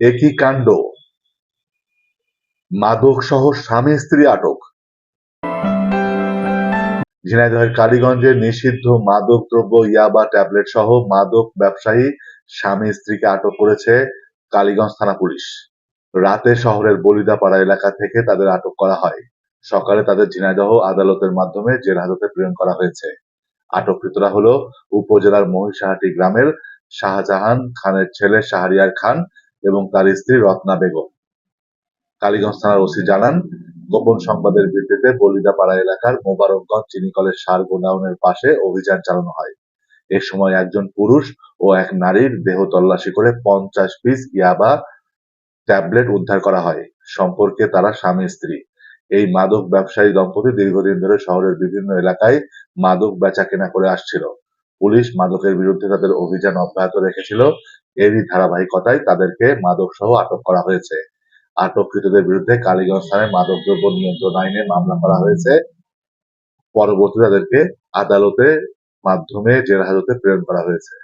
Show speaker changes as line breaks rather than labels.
একই কাণ্ড। মাদক সহ স্বামী স্ত্রী আটক। ঝিনাইদহের কালীগঞ্জে নিষিদ্ধ মাদক দ্রব্য, ইয়াবা ট্যাবলেট সহ মাদক ব্যবসায়ী স্বামী স্ত্রীকে আটক করেছে কালীগঞ্জ থানা পুলিশ। রাতে শহরের বলিদাপাড়া এলাকা থেকে তাদের আটক করা হয়। সকালে তাদের ঝিনাইদহ আদালতের মাধ্যমে জেল হাজতে প্রেরণ করা হয়েছে। আটককৃতরা হলো উপজেলার মহিষাহাটি গ্রামের শাহজাহান খানের ছেলে শাহরিয়ার খান এবং তার স্ত্রী রত্না বেগম। কালীগঞ্জ থানার ওসি জানান, গোপন সংবাদের ভিত্তিতে বলিদাপাড়া এলাকার মোবারকগঞ্জ চিনিকলের সার গোডাউনের পাশে অভিযান চালানো হয়। এ সময় একজন পুরুষ ও এক নারীর দেহ তল্লাশি করে পঞ্চাশ পিস ইয়াবা ট্যাবলেট উদ্ধার করা হয়। সম্পর্কে তারা স্বামী, স্ত্রী। এই মাদক ব্যবসায়ী দম্পতি দীর্ঘদিন ধরে শহরের বিভিন্ন এলাকায় মাদক বেচা কেনা করে আসছিল। পুলিশ মাদকের বিরুদ্ধে তাদের অভিযান অব্যাহত রেখেছিল। এরই ধারাবাহিকতায় তাদেরকে মাদক সহ আটক করা হয়েছে। আটককৃতদের বিরুদ্ধে কালীগঞ্জ থানায় মাদকদ্রব্য নিয়ন্ত্রণ আইনে মামলা করা হয়েছে। পরবর্তী তাদেরকে আদালতে মাধ্যমে জেল হাজতে প্রেরণ করা হয়েছে।